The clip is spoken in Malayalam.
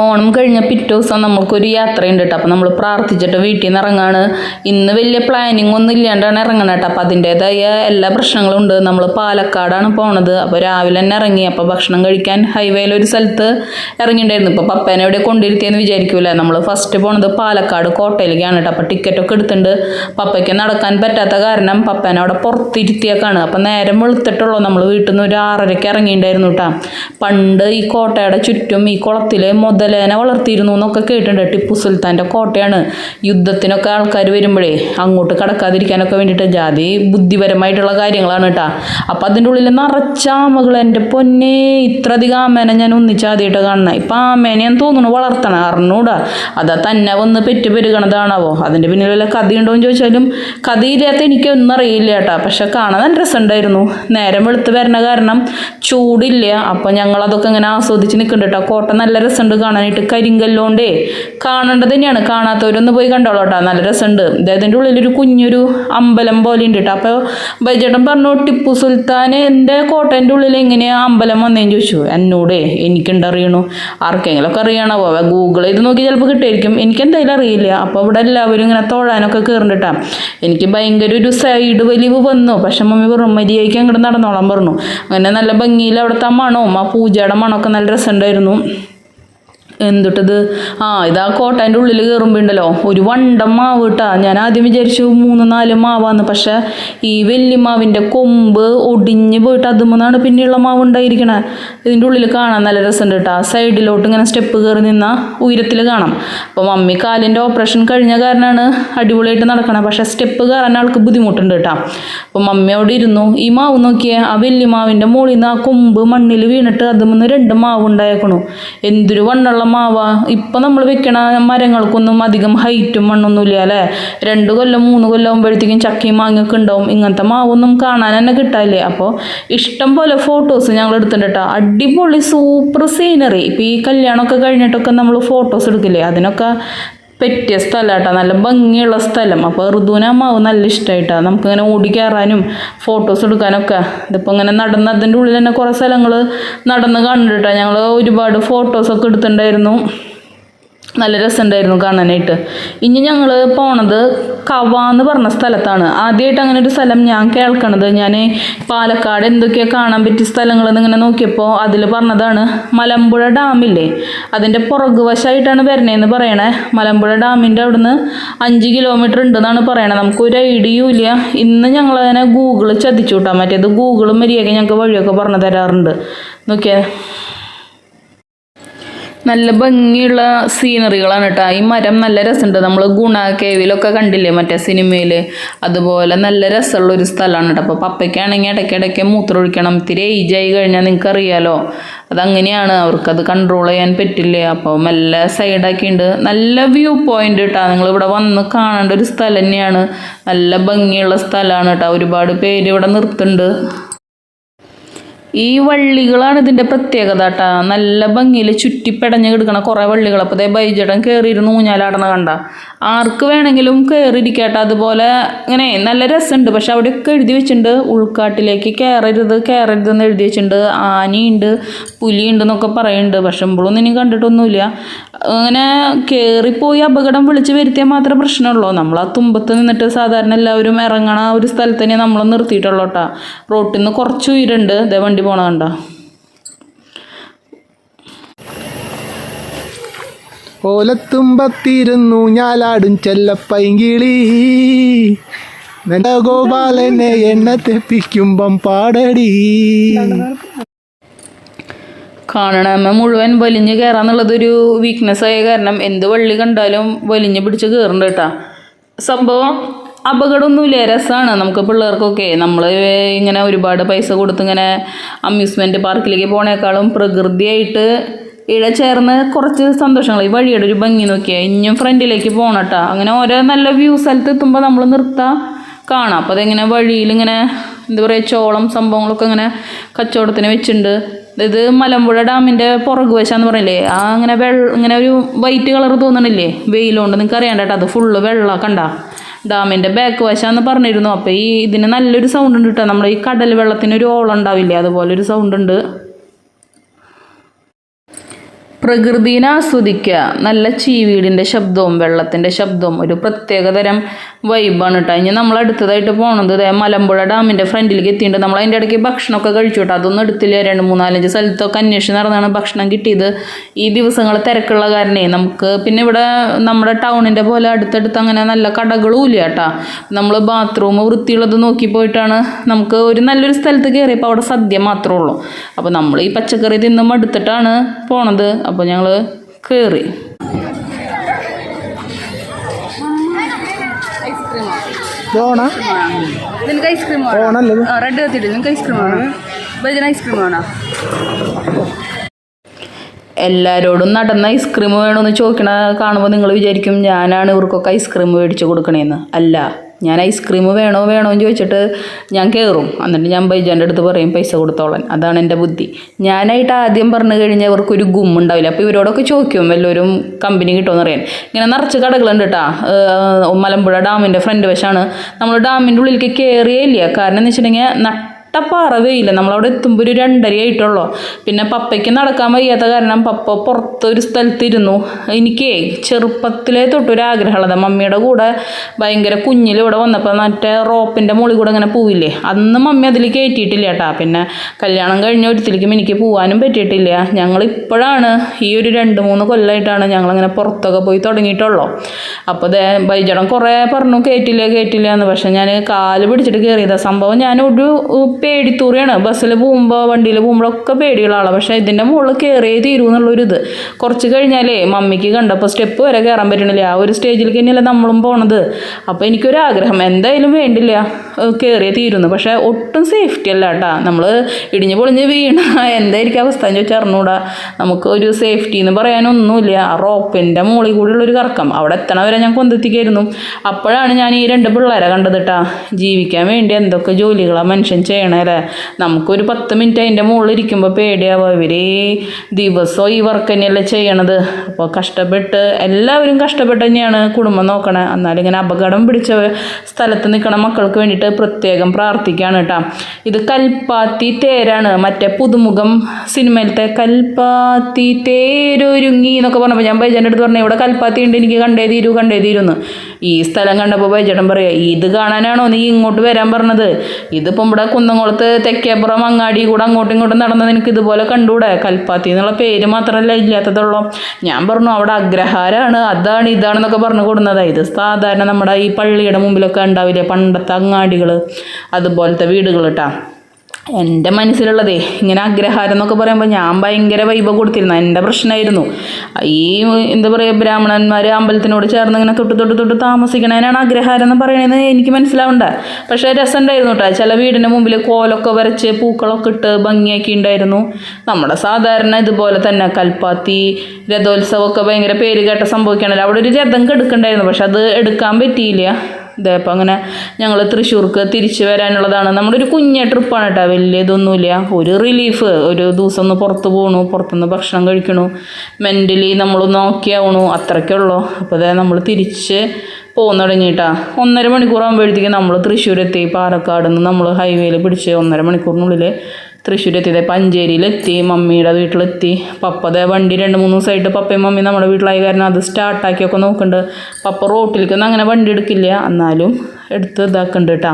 ഓണം കഴിഞ്ഞ പിറ്റേ ദിവസം നമ്മൾക്കൊരു യാത്രയുണ്ട് കേട്ടോ. അപ്പോൾ നമ്മൾ പ്രാർത്ഥിച്ചിട്ട് വീട്ടിൽ നിന്ന് ഇറങ്ങാണ്. ഇന്ന് വലിയ പ്ലാനിങ് ഒന്നും ഇല്ലാണ്ടാണ് ഇറങ്ങണത് കേട്ടോ. അപ്പോൾ അതിന്റേതായ എല്ലാ പ്രശ്നങ്ങളും ഉണ്ട്. നമ്മൾ പാലക്കാടാണ് പോണത്. അപ്പോൾ രാവിലെ തന്നെ ഇറങ്ങി. അപ്പോൾ ഭക്ഷണം കഴിക്കാൻ ഹൈവേയിൽ ഒരു സ്ഥലത്ത് ഇറങ്ങിയിട്ടുണ്ടായിരുന്നു ഇപ്പോൾ പപ്പേനെ എവിടെ കൊണ്ടിരുത്തിയെന്ന് വിചാരിക്കൂലേ? നമ്മൾ ഫസ്റ്റ് പോണത് പാലക്കാട് കോട്ടയിലേക്കാണ് കേട്ടോ. അപ്പോൾ ടിക്കറ്റൊക്കെ എടുത്തിട്ടുണ്ട്. പപ്പയ്ക്ക് നടക്കാൻ പറ്റാത്ത കാരണം പപ്പേനെ അവിടെ പുറത്തിരുത്തിയേക്കാണ്. അപ്പോൾ നേരം വെളുത്തിട്ടുള്ളൂ നമ്മൾ വീട്ടിൽ നിന്ന് ഒരു ആറരയ്ക്ക് ഇറങ്ങിയിട്ടുണ്ടായിരുന്നു കേട്ടോ. പണ്ട് ഈ കോട്ടയുടെ ചുറ്റും ഈ കുളത്തിൽ മുതലേനെ വളർത്തിയിരുന്നു എന്നൊക്കെ കേട്ടിട്ടുണ്ട്. ടിപ്പു സുൽത്താന്റെ കോട്ടയാണ്. യുദ്ധത്തിനൊക്കെ ആൾക്കാർ വരുമ്പോഴേ അങ്ങോട്ട് കടക്കാതിരിക്കാനൊക്കെ വേണ്ടിയിട്ട് ജാതി ബുദ്ധിപരമായിട്ടുള്ള കാര്യങ്ങളാണ് കേട്ടോ അപ്പം അതിന്റെ ഉള്ളിൽ നിറച്ച ആമകൾ എന്റെ പൊന്നെ ഇത്രയധികം ആമേനെ ഞാൻ ഒന്നിച്ചാദ്യമായിട്ട് കാണണേ ഇപ്പം ആമേനെ ഞാൻ തോന്നുന്നു വളർത്തണം. അറിഞ്ഞൂടാ. അതാ തന്നെ വന്ന് പെറ്റ് പെരുകണതാണാവോ അതിന്റെ പിന്നിൽ വല്ല കഥയുണ്ടോ എന്ന് ചോദിച്ചാലും കഥയില്ലാത്ത എനിക്കൊന്നും അറിയില്ല കേട്ടോ പക്ഷെ കാണാൻ നല്ല രസമുണ്ടായിരുന്നു. നേരം വെളുത്ത് വരണ കാരണം ചൂടില്ല. അപ്പം ഞങ്ങളതൊക്കെ ഇങ്ങനെ ആസ്വദിച്ച് നിൽക്കുന്നുണ്ട് കേട്ടോ കോട്ട നല്ല രസമുണ്ട് കാണാനായിട്ട് കരിങ്കല്ലോണ്ടേ കാണേണ്ടത് തന്നെയാണ്. കാണാത്തവരൊന്ന് പോയി കണ്ടോളൂ കേട്ടോ നല്ല രസമുണ്ട്. അദ്ദേഹത്തിന്റെ ഉള്ളിലൊരു കുഞ്ഞൊരു അമ്പലം പോലെ ഉണ്ട് കേട്ടോ അപ്പോൾ ബൈജേട്ടൻ പറഞ്ഞു ടിപ്പു സുൽത്താൻ എന്റെ കോട്ടേന്റെ ഉള്ളിൽ എങ്ങനെയാ അമ്പലം വന്നേന്ന് ചോദിച്ചു. എന്നോടേ എനിക്കുണ്ടറിയണു ആർക്കെങ്കിലുമൊക്കെ അറിയണവോ? ഗൂഗിൾ ചെയ്ത് നോക്കി ചിലപ്പോൾ കിട്ടുമായിരിക്കും. എനിക്ക് എന്തായാലും അറിയില്ല. അപ്പോൾ ഇവിടെ എല്ലാവരും ഇങ്ങനെ തൊഴാനൊക്കെ കയറിണ്ടിട്ടാ എനിക്ക് ഭയങ്കര ഒരു സൈഡ് വലിവ് വന്നു. പക്ഷെ മമ്മി പറഞ്ഞു മര്യാദയ്ക്ക് അങ്ങോട്ട് നടന്നോളാൻ പറഞ്ഞു. അങ്ങനെ നല്ല ഭംഗിയിൽ അവിടുത്തെ മണവും ആ പൂജയുടെ മണമൊക്കെ നല്ല രസമുണ്ടായിരുന്നു. എന്തുട്ടത്? ആ ഇതാ കോട്ടേന്റെ ഉള്ളിൽ കയറുമ്പോണ്ടല്ലോ ഒരു വണ്ടം മാവ് കിട്ടാ ഞാൻ ആദ്യം വിചാരിച്ചു മൂന്ന് നാല് മാവാന്ന്. പക്ഷെ ഈ വെല്ലിമാവിന്റെ കൊമ്പ് ഒടിഞ്ഞ് പോയിട്ട് അതുമെന്നാണ് പിന്നെയുള്ള മാവ് ഉണ്ടായിരിക്കണേ. ഇതിന്റെ ഉള്ളിൽ കാണാൻ നല്ല രസമുണ്ട് കേട്ടോ. സൈഡിലോട്ട് ഇങ്ങനെ സ്റ്റെപ്പ് കയറി നിന്ന ഉയരത്തിൽ കാണാം. അപ്പോൾ മമ്മി കാലിന്റെ ഓപ്പറേഷൻ കഴിഞ്ഞ കാരണമാണ് അടിപൊളിയായിട്ട് നടക്കണേ. പക്ഷേ സ്റ്റെപ്പ് കയറാൻ ആൾക്ക് ബുദ്ധിമുട്ടുണ്ട് കേട്ടോ. അപ്പോൾ മമ്മി അവിടെ ഇരുന്നു. ഈ മാവ് നോക്കിയേ ആ വെല്ലിമാവിന്റെ മുകളിൽ നിന്ന് ആ കൊമ്പ് മണ്ണിൽ വീണിട്ട് അതുമെന്ന് രണ്ട് മാവ് ഉണ്ടായേക്കണു. എന്തൊരു വണ്ണുള്ള മാവാ. ഇപ്പം നമ്മൾ വെക്കണ മരങ്ങൾക്കൊന്നും അധികം ഹൈറ്റും മണ്ണൊന്നുമില്ല അല്ലേ? രണ്ട് കൊല്ലം മൂന്ന് കൊല്ലം ആകുമ്പോഴത്തേക്കും ചക്കയും മാങ്ങയൊക്കെ ഉണ്ടാവും. ഇങ്ങനത്തെ മാവൊന്നും കാണാൻ തന്നെ കിട്ടാല്ലേ അപ്പോൾ ഇഷ്ടം പോലെ ഫോട്ടോസ് ഞങ്ങൾ എടുത്തിട്ടുണ്ട് കേട്ടോ അടിപൊളി സൂപ്പർ സീനറി ഇപ്പോൾ ഈ കല്യാണമൊക്കെ കഴിഞ്ഞിട്ടൊക്കെ നമ്മൾ ഫോട്ടോസ് എടുക്കില്ലേ? അതിനൊക്കെ പറ്റിയ സ്ഥലം കേട്ടോ നല്ല ഭംഗിയുള്ള സ്ഥലം. അപ്പോൾ ഋതുവിന് നല്ല ഇഷ്ടമായിട്ടാണ് നമുക്കിങ്ങനെ ഓടി കയറാനും ഫോട്ടോസ് എടുക്കാനൊക്കെ. ഇതിപ്പോൾ ഇങ്ങനെ നടന്ന് അതിന്റെ ഉള്ളിൽ തന്നെ കുറേ സ്ഥലങ്ങൾ നടന്ന് കണ്ടിട്ടാണ് ഞങ്ങൾ ഒരുപാട് ഫോട്ടോസൊക്കെ എടുത്തിട്ടുണ്ടായിരുന്നു. നല്ല രസമുണ്ടായിരുന്നു കാണാനായിട്ട്. ഇനി ഞങ്ങൾ പോണത് കവ എന്ന് പറഞ്ഞ സ്ഥലത്താണ്. ആദ്യമായിട്ട് അങ്ങനെ ഒരു സ്ഥലം ഞാൻ കേൾക്കണത്. ഞാൻ പാലക്കാട് എന്തൊക്കെയാ കാണാൻ പറ്റിയ സ്ഥലങ്ങൾ എന്നിങ്ങനെ നോക്കിയപ്പോൾ അതിൽ പറഞ്ഞതാണ് മലമ്പുഴ ഡാമില്ലേ? അതിന്റെ പുറകുവശമായിട്ടാണ് വരണേന്ന് പറയണേ. മലമ്പുഴ ഡാമിന്റെ അവിടുന്ന് അഞ്ച് കിലോമീറ്റർ ഉണ്ടെന്നാണ് പറയണത് നമുക്കൊരു ഐഡിയയും ഇല്ല. ഇന്ന് ഞങ്ങളതിനെ ഗൂഗിൾ ചതിച്ചു കൂട്ടാൻ മറ്റേത് ഗൂഗിളും മര്യാദയ്ക്ക് ഞങ്ങൾക്ക് വഴിയൊക്കെ പറഞ്ഞു തരാറുണ്ട്. നോക്കിയേ. നല്ല ഭംഗിയുള്ള സീനറികളാണ് കേട്ടോ ഈ മരം നല്ല രസമുണ്ട് നമ്മൾ ഗുണ കേവിലൊക്കെ കണ്ടില്ലേ? മറ്റേ സിനിമയിൽ അതുപോലെ നല്ല രസമുള്ള ഒരു സ്ഥലമാണ് കേട്ടോ അപ്പോൾ പപ്പയ്ക്കാണെങ്കിൽ ഇടയ്ക്കിടയ്ക്ക് മൂത്രം ഒഴിക്കണം. ഇത്തിരി ഏജ് ആയി കഴിഞ്ഞാൽ നിങ്ങൾക്ക് അറിയാലോ അതങ്ങനെയാണ്. അവർക്കത് കൺട്രോൾ ചെയ്യാൻ പറ്റില്ല. അപ്പോൾ മെല്ലെ സൈഡാക്കിയുണ്ട് നല്ല വ്യൂ പോയിന്റ് കേട്ടോ നിങ്ങൾ ഇവിടെ വന്ന് കാണേണ്ട ഒരു സ്ഥലം തന്നെയാണ് നല്ല ഭംഗിയുള്ള സ്ഥലമാണ് കേട്ടോ ഒരുപാട് പേര് ഇവിടെ നിർത്തുന്നുണ്ട് ഈ വള്ളികളാണ് ഇതിന്റെ പ്രത്യേകത കേട്ടോ നല്ല ഭംഗിയിൽ ചുറ്റിപ്പടഞ്ഞ് കിടക്കണ കുറേ വള്ളികൾ അപ്പോൾ അതേ ബൈജടം കയറിയിരുന്ന് ഊഞ്ഞാലാടണ കണ്ട. ആർക്ക് വേണമെങ്കിലും കയറിയിരിക്കട്ടെ അതുപോലെ ഇങ്ങനെ നല്ല രസമുണ്ട് പക്ഷെ അവിടെയൊക്കെ എഴുതി വെച്ചിട്ടുണ്ട്. ഉൾക്കാട്ടിലേക്ക് കയറരുത് കയറരുത് എന്ന് എഴുതി വെച്ചിട്ടുണ്ട്. ആനയുണ്ട് പുലിയുണ്ട് എന്നൊക്കെ പറയുന്നുണ്ട് പക്ഷെ ഇമ്പോഴൊന്നും ഇനി കണ്ടിട്ടൊന്നുമില്ല. അങ്ങനെ കയറിപ്പോയി അപകടം വിളിച്ച് വരുത്തിയാൽ മാത്രമേ പ്രശ്നമുള്ളൂ. നമ്മൾ ആ തുമ്പത്ത് നിന്നിട്ട് സാധാരണ എല്ലാവരും ഇറങ്ങണ ഒരു സ്ഥലത്ത് തന്നെ നമ്മൾ നിർത്തിയിട്ടുള്ളൂ കേട്ടോ റോട്ടിൽ നിന്ന് കുറച്ച് ഉയരുണ്ട്. ഇതേ വണ്ടി പോണ കണ്ടോ? ഓലത്തുമ്പത്തിരുന്നു ഞാലാടും ചെല്ലപ്പൈങ്കിളി ഗോപാലനെ എണ്ണ തെപ്പിക്കുമ്പം പാടടി. കാണണമ മുഴുവൻ വലിഞ്ഞ് കയറാന്നുള്ളതൊരു വീക്ക്നെസ് ആയ കാരണം എന്ത് വള്ളി കണ്ടാലും വലിഞ്ഞ് പിടിച്ച് കയറുന്നുണ്ട് കേട്ടാ. സംഭവം അപകടമൊന്നുമില്ല രസമാണ് നമുക്ക് പിള്ളേർക്കൊക്കെ നമ്മൾ ഇങ്ങനെ ഒരുപാട് പൈസ കൊടുത്ത് ഇങ്ങനെ അമ്യൂസ്മെന്റ് പാർക്കിലേക്ക് പോണേക്കാളും പ്രകൃതിയായിട്ട് ഇഴ ചേർന്ന് കുറച്ച് സന്തോഷങ്ങൾ. ഈ വഴിയുടെ ഒരു ഭംഗി നോക്കിയാൽ ഇനിയും ഫ്രണ്ടിലേക്ക് പോകണട്ടാ അങ്ങനെ ഓരോ നല്ല വ്യൂ സ്ഥലത്ത് എത്തുമ്പോൾ നമ്മൾ നിർത്താം കാണാം. അപ്പോൾ അതെങ്ങനെ വഴിയിൽ ഇങ്ങനെ എന്താ പറയുക ചോളം സംഭവങ്ങളൊക്കെ ഇങ്ങനെ കച്ചവടത്തിന് വെച്ചിട്ടുണ്ട്. ഇത് മലമ്പുഴ ഡാമിന്റെ പുറകു വശാന്ന് പറയില്ലേ ആ അങ്ങനെ വെള്ള ഇങ്ങനെ ഒരു വൈറ്റ് കളർ തോന്നണില്ലേ വെയിലുകൊണ്ട് നിങ്ങൾക്ക് അറിയാണ്ട് കേട്ടോ അത് ഫുള്ള് വെള്ളം കണ്ട. ഡാമിന്റെ ബാക്ക് വശമെന്ന് പറഞ്ഞിരുന്നു. അപ്പോൾ ഈ ഇതിന് നല്ലൊരു സൗണ്ട് ഉണ്ട് കേട്ടോ നമ്മൾ ഈ കടൽ വെള്ളത്തിന് ഒരു ഓളം ഉണ്ടാവില്ലേ? അതുപോലെ ഒരു സൗണ്ട് ഉണ്ട്. പ്രകൃതിനെ ആസ്വദിക്കുക. നല്ല ചീവീടിന്റെ ശബ്ദവും വെള്ളത്തിന്റെ ശബ്ദവും ഒരു പ്രത്യേകതരം വൈബാണ് കേട്ടോ ഇനി നമ്മൾ അടുത്തതായിട്ട് പോണത് ദേ മലമ്പുഴ ഡാമിന്റെ ഫ്രണ്ടിലേക്ക് എത്തിയിട്ടുണ്ട്. നമ്മൾ അതിന്റെ ഇടയ്ക്ക് ഭക്ഷണമൊക്കെ കഴിച്ചു കേട്ടോ അതൊന്നും എടുത്തില്ല. രണ്ട് മൂന്നാലഞ്ച് സ്ഥലത്തൊക്കെ അന്വേഷിച്ച് നടന്നാണ് ഭക്ഷണം കിട്ടിയത്. ഈ ദിവസങ്ങൾ തിരക്കുള്ള കാരണേ നമുക്ക് പിന്നെ ഇവിടെ നമ്മുടെ ടൗണിന്റെ പോലെ അടുത്തടുത്ത് അങ്ങനെ നല്ല കടകളും ഇല്ല കേട്ടോ നമ്മൾ ബാത്റൂം വൃത്തിയുള്ളത് നോക്കി പോയിട്ടാണ് നമുക്ക് ഒരു നല്ലൊരു സ്ഥലത്ത് കയറിയപ്പോൾ അവിടെ സദ്യ മാത്രമേ ഉള്ളൂ. അപ്പോൾ നമ്മൾ ഈ പച്ചക്കറി തിന്നും എടുത്തിട്ടാണ് പോണത്. അപ്പോൾ ഞങ്ങൾ കയറി എല്ലാരോടും നിനക്ക് ഐസ്ക്രീം റെഡ് കത്തിട്ട് നിനക്ക് ഐസ്ക്രീം വേണോ? ഐസ്ക്രീം വേണോ? എല്ലാവരോടും നടന്ന ഐസ്ക്രീം വേണമെന്ന് ചോദിക്കണ കാണുമ്പോൾ നിങ്ങൾ വിചാരിക്കും ഞാനാണ് ഇവർക്കൊക്കെ ഐസ്ക്രീം മേടിച്ച് കൊടുക്കണേന്ന്. അല്ല. ഞാൻ ഐസ്ക്രീം വേണോ വേണോ എന്ന് ചോദിച്ചിട്ട് ഞാൻ കയറും. എന്നിട്ട് ഞാൻ ബൈജാന്റെ അടുത്ത് പറയും പൈസ കൊടുത്തോളാൻ. അതാണ് എന്റെ ബുദ്ധി. ഞാനായിട്ട് ആദ്യം പറഞ്ഞു കഴിഞ്ഞാൽ അവർക്കൊരു ഗും ഉണ്ടാവില്ല. അപ്പോൾ ഇവരോടൊക്കെ ചോദിക്കും വല്ലവരും കമ്പനി കിട്ടുമെന്ന് അറിയാൻ. ഇങ്ങനെ നിറച്ച് കടകളുണ്ട് കേട്ടോ മലമ്പുഴ ഡാമിന്റെ ഫ്രണ്ട് വശമാണ് നമ്മൾ ഡാമിന്റെ ഉള്ളിലേക്ക് കയറിയേ ഇല്ല. കാരണം എന്ന് വെച്ചിട്ടുണ്ടെങ്കിൽ നട്ടപ്പാറ വെയില്ല നമ്മളവിടെ എത്തുമ്പോൾ ഒരു രണ്ടര ആയിട്ടുള്ളൂ. പിന്നെ പപ്പയ്ക്ക് നടക്കാൻ വയ്യാത്ത കാരണം പപ്പ പുറത്തൊരു സ്ഥലത്തിരുന്നു. എനിക്കേ ചെറുപ്പത്തിലെ തൊട്ടൊരു ആഗ്രഹമുള്ളത് മമ്മിയുടെ കൂടെ ഭയങ്കര കുഞ്ഞിൽ ഇവിടെ വന്നപ്പോൾ മറ്റേ റോപ്പിന്റെ മുകളിൽ കൂടെ അങ്ങനെ പോവില്ലേ? അന്ന് മമ്മി അതിൽ കയറ്റിയിട്ടില്ല കേട്ടാ. പിന്നെ കല്യാണം കഴിഞ്ഞ ഒരുത്തിലേക്കും എനിക്ക് പോകാനും പറ്റിയിട്ടില്ല. ഞങ്ങൾ ഇപ്പോഴാണ് ഈ ഒരു രണ്ട് മൂന്ന് കൊല്ലമായിട്ടാണ് ഞങ്ങളങ്ങനെ പുറത്തൊക്കെ പോയി തുടങ്ങിയിട്ടുള്ളൂ. അപ്പോൾ ദേ ബൈജടം കുറേ പറഞ്ഞു കയറ്റില്ല കയറ്റില്ല എന്ന്. പക്ഷേ ഞാൻ കാൽ പിടിച്ചിട്ട് കയറിയതാണ് സംഭവം ഞാനൊരു പേടിത്തൂറിയാണ്. ബസ്സിൽ പോകുമ്പോൾ വണ്ടിയിൽ പോകുമ്പോഴൊക്കെ പേടിയുള്ള ആളാണ് പക്ഷേ ഇതിന്റെ മുകളിൽ കയറിയേ തീരൂ എന്നുള്ളൊരിത്. കുറച്ച് കഴിഞ്ഞാലേ മമ്മിക്ക് കണ്ടപ്പോൾ സ്റ്റെപ്പ് വരെ കയറാൻ പറ്റണില്ല. ആ ഒരു സ്റ്റേജിലേക്ക് തന്നെയല്ല നമ്മളും പോണത്. അപ്പോൾ എനിക്കൊരാഗ്രഹം എന്തായാലും വേണ്ടില്ല കയറിയേ തീരുന്നു. പക്ഷേ ഒട്ടും സേഫ്റ്റി അല്ല കേട്ടാ നമ്മൾ ഇടിഞ്ഞ് പൊളിഞ്ഞ് വീണ എന്തായിരിക്കും അവസ്ഥ എന്ന് ചോദിച്ചാൽ അറിഞ്ഞൂടാ. നമുക്ക് ഒരു സേഫ്റ്റി എന്ന് പറയാനൊന്നുമില്ല. ആ റോപ്പിന്റെ മുകളിൽ കൂടിയുള്ളൊരു കറക്കം. അവിടെ എത്തണ വരെ ഞാൻ കൊന്തെത്തിക്കായിരുന്നു അപ്പോഴാണ് ഞാൻ ഈ രണ്ട് പിള്ളേരെ കണ്ടത് കേട്ടാ ജീവിക്കാൻ വേണ്ടി എന്തൊക്കെ ജോലികളാണ് മനുഷ്യൻ ചെയ്യണല്ലേ നമുക്കൊരു പത്ത് മിനിറ്റ് അതിന്റെ മുകളിൽ ഇരിക്കുമ്പോൾ പേടിയാവുക ഇവർ ദിവസവും ഈ വർക്ക് തന്നെയല്ലേ ചെയ്യണത്? അപ്പോൾ കഷ്ടപ്പെട്ട് എല്ലാവരും കഷ്ടപ്പെട്ട് തന്നെയാണ് കുടുംബം നോക്കണേ. എന്നാലും ഇങ്ങനെ അപകടം പിടിച്ച സ്ഥലത്ത് നിൽക്കണ മക്കൾക്ക് വേണ്ടിയിട്ട് പ്രത്യേകം പ്രാർത്ഥിക്കുകയാണ് കേട്ടോ. ഇത് കൽപ്പാത്തി തേരാണ്. മറ്റേ പുതുമുഖം സിനിമയിലത്തെ കൽപ്പാത്തി തേരൊരുങ്ങി എന്നൊക്കെ പറഞ്ഞപ്പോൾ ഞാൻ ബൈജന്റെ അടുത്ത് പറഞ്ഞു ഇവിടെ കൽപ്പാത്തി ഉണ്ട് എനിക്ക് കണ്ടേ തീരൂ കണ്ടേ തീരുന്ന്. ഈ സ്ഥലം കണ്ടപ്പോൾ ബൈജേട്ടൻ പറയുക ഇത് കാണാനാണോ നീ ഇങ്ങോട്ട് വരാൻ പറഞ്ഞത്? ഇതിപ്പം ഇവിടെ കുന്നംകുളത്ത് തെക്കേപ്പുറം അങ്ങാടി കൂടെ അങ്ങോട്ടും ഇങ്ങോട്ടും നടന്നത് എനിക്ക് ഇതുപോലെ കണ്ടൂടെ? കൽപ്പാത്തി എന്നുള്ള പേര് മാത്രമല്ല ഇല്ലാത്തതുള്ളൂ. ഞാൻ പറഞ്ഞു അവിടെ അഗ്രഹാരമാണ് അതാണ് ഇതാണെന്നൊക്കെ പറഞ്ഞു കൊടുക്കുന്നത് ഇത് സാധാരണ നമ്മുടെ ഈ പള്ളിയുടെ മുമ്പിലൊക്കെ ഉണ്ടാവില്ലേ? പണ്ടത്തെ അങ്ങാടികൾ അതുപോലത്തെ വീടുകൾ കേട്ടാ എന്റെ മനസ്സിലുള്ളതേ ഇങ്ങനെ അഗ്രഹാരം എന്നൊക്കെ പറയുമ്പോൾ ഞാൻ ഭയങ്കര വൈബ് കൊടുത്തിരുന്നു. എന്റെ പ്രശ്നമായിരുന്നു ഈ എന്താ പറയുക ബ്രാഹ്മണന്മാർ അമ്പലത്തിനോട് ചേർന്ന് ഇങ്ങനെ തൊട്ട് തൊട്ട് തൊട്ട് താമസിക്കണതിനാണ് അഗ്രഹാരം എന്ന് പറയണതെന്ന് എനിക്ക് മനസ്സിലാവണ്ട. പക്ഷേ രസമുണ്ടായിരുന്നു കേട്ടോ ചില വീടിന്റെ മുമ്പിൽ കോലൊക്കെ വരച്ച് പൂക്കളൊക്കെ ഇട്ട് ഭംഗിയാക്കി ഉണ്ടായിരുന്നു. നമ്മുടെ സാധാരണ ഇതുപോലെ തന്നെ കൽപ്പാത്തി രഥോത്സവമൊക്കെ ഭയങ്കര പേര് കേട്ട സംഭവിക്കണല്ലോ. അവിടെ ഒരു രഥം എടുക്കണ്ടായിരുന്നു പക്ഷെ അത് എടുക്കാൻ പറ്റിയില്ല. ഇതേ അപ്പം അങ്ങനെ ഞങ്ങൾ തൃശ്ശൂർക്ക് തിരിച്ചു വരാനുള്ളതാണ്. നമ്മുടെ ഒരു കുഞ്ഞ ട്രിപ്പാണ് കേട്ടോ വലിയ ഇതൊന്നുമില്ല ഒരു റിലീഫ് ഒരു ദിവസം ഒന്ന് പുറത്ത് പോകണു പുറത്തുനിന്ന് ഭക്ഷണം കഴിക്കണു. മെന്റലി നമ്മൾ നോക്കിയാവണു അത്രയ്ക്കേ ഉള്ളൂ. അപ്പോൾ അതായത് നമ്മൾ തിരിച്ച് പോകുന്ന തുടങ്ങിയിട്ടാ ഒന്നര മണിക്കൂറാകുമ്പോഴത്തേക്കും നമ്മൾ തൃശ്ശൂരെത്തി. പാലക്കാട് നിന്ന് നമ്മൾ ഹൈവേയിൽ പിടിച്ച് ഒന്നര മണിക്കൂറിനുള്ളിൽ തൃശ്ശൂരെത്തിയത് പഞ്ചേരിയിലെത്തി മമ്മിയുടെ വീട്ടിലെത്തി. പപ്പതെ വണ്ടി രണ്ട് മൂന്ന് ദിവസമായിട്ട് പപ്പയും മമ്മിയും നമ്മുടെ വീട്ടിലായി കാരണം അത് സ്റ്റാർട്ടാക്കിയൊക്കെ നോക്കുന്നുണ്ട് പപ്പ റോട്ടിലേക്കൊന്നും അങ്ങനെ വണ്ടി എടുക്കില്ല. എന്നാലും എടുത്ത് ഇതാക്കുന്നുണ്ട് കേട്ടോ.